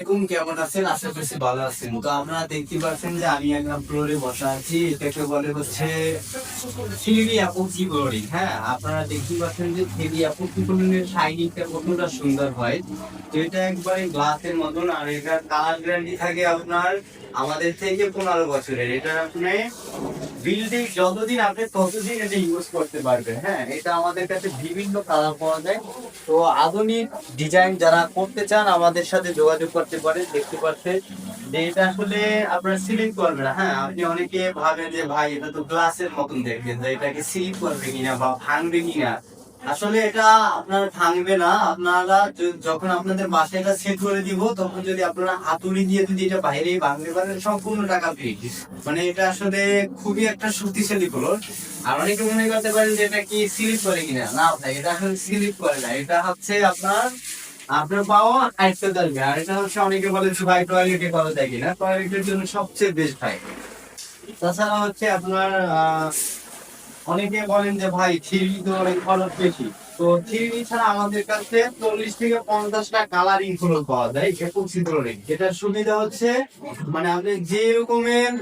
এখন কেমন আছেন? আশা করছি ভালো আছেন। তো আমরা দেখতে পাচ্ছেন যে আমি একদম ফ্লোরে বসা আছি। এটাকে বলে হচ্ছে থ্রি অ্যাপোক্সি ফ্লোরিং হ্যাঁ? আপনারা দেখতে পাচ্ছেন যে থ্রি অ্যাপোক্সি ফ্লোরিংয়ের শাইনিংটা কতটা সুন্দর হয়। তো এটা একবারে গ্লাসের মতন, আর এটার কালার গ্যারান্টি থাকে আপনার আমাদের থেকে পনেরো বছরের। এটা আপনি বিল্ডিং যতদিন আপনি ততদিন এটা ইউজ করতে পারবেন হ্যাঁ? এটা আমাদের কাছে বিভিন্ন কালার পাওয়া যায়। তো আধুনিক ডিজাইন যারা করতে চান, আমাদের সাথে যোগাযোগ করতে পারেন দেখতে পাচ্ছেন যে এটা আসলে আপনার সিলিং করবে না। হ্যাঁ আপনি অনেকে ভাবেন যে, ভাই, এটা তো গ্লাসের মতন দেখবেন যে, এটাকে সিলিং করবে কিনা বা ভাঙবে কিনা? আসলে এটা আপনার ভাঙবে না। আপনারা যখন আপনাদের বাসায় এটা সেট করে দিব, তখন যদি আপনারা হাতুড়ি দিয়ে যদি এটা বাইরে ভাঙতে পারেন, সম্পূর্ণ টাকা ফ্রি মানে এটা আসলে খুবই একটা শক্তিশালী ফ্লোর আর অনেকে মনে করতে পারেন যে, এটা কি স্লিপ করে কিনা? না ভাই, এটা আসলে স্লিপ করে না। এটা হচ্ছে আপনার আপনার পাওয়া আর এটা হচ্ছে অনেকে বলে ভাই টয়লেটে যায় টয়লেটের জন্য সবচেয়ে বেস্ট ভাই। তাছাড়া হচ্ছে আপনার অনেকে বলেন যে ভাই থ্রি তো অনেক খরচ বেশি। তো থ্রি ছাড়া আমাদের কাছে চল্লিশ থেকে পঞ্চাশটা কালারিং ফুল পাওয়া যায় একুশি কালারিং যেটার সুবিধা হচ্ছে মানে আপনি যে রকমের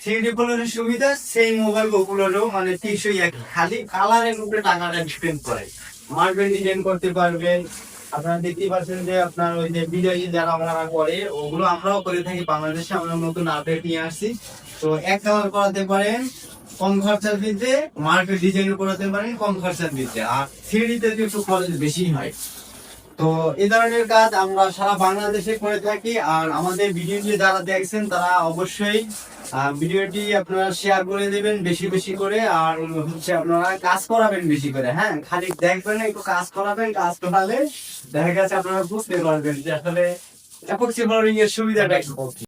থ্রি ডি ফুলের সুবিধা, সেই মোবাইল গুলোরও মানে টিসই এক খালি কালারের উপরে টাকাটা ডিপেন্ড করে। মার্বেল ডিজাইন করতে পারবেন আপনারা দেখতেই পাচ্ছেন যে আপনার ওই যে বিজয়ী যারা আপনারা করে, ওগুলো আমরাও করে থাকি। বাংলাদেশে আমরা নতুন আপডেট নিয়ে আসছি। তো এক কালার করাতে পারেন, কম খরচার দিতে মার্কেট ডিজাইন করাতে পারেন, কম খরচার দিতে আর থ্রি তে একটু খরচ বেশি হয়। তো এই ধরনের কাজ আমরা সারা বাংলাদেশে করে থাকি, আর আমাদের ভিডিওটি যারা দেখছেন তারা অবশ্যই ভিডিওটি আপনারা শেয়ার করে দেবেন বেশি বেশি করে, আর হচ্ছে আপনারা কাজ করাবেন বেশি করে হ্যাঁ? খালি দেখবেন একটু কাজ করাবেন, কাজ করালে দেখা গেছে আপনারা বুঝতে পারবেন যে আসলে ফ্লোরিং এর সুবিধাটা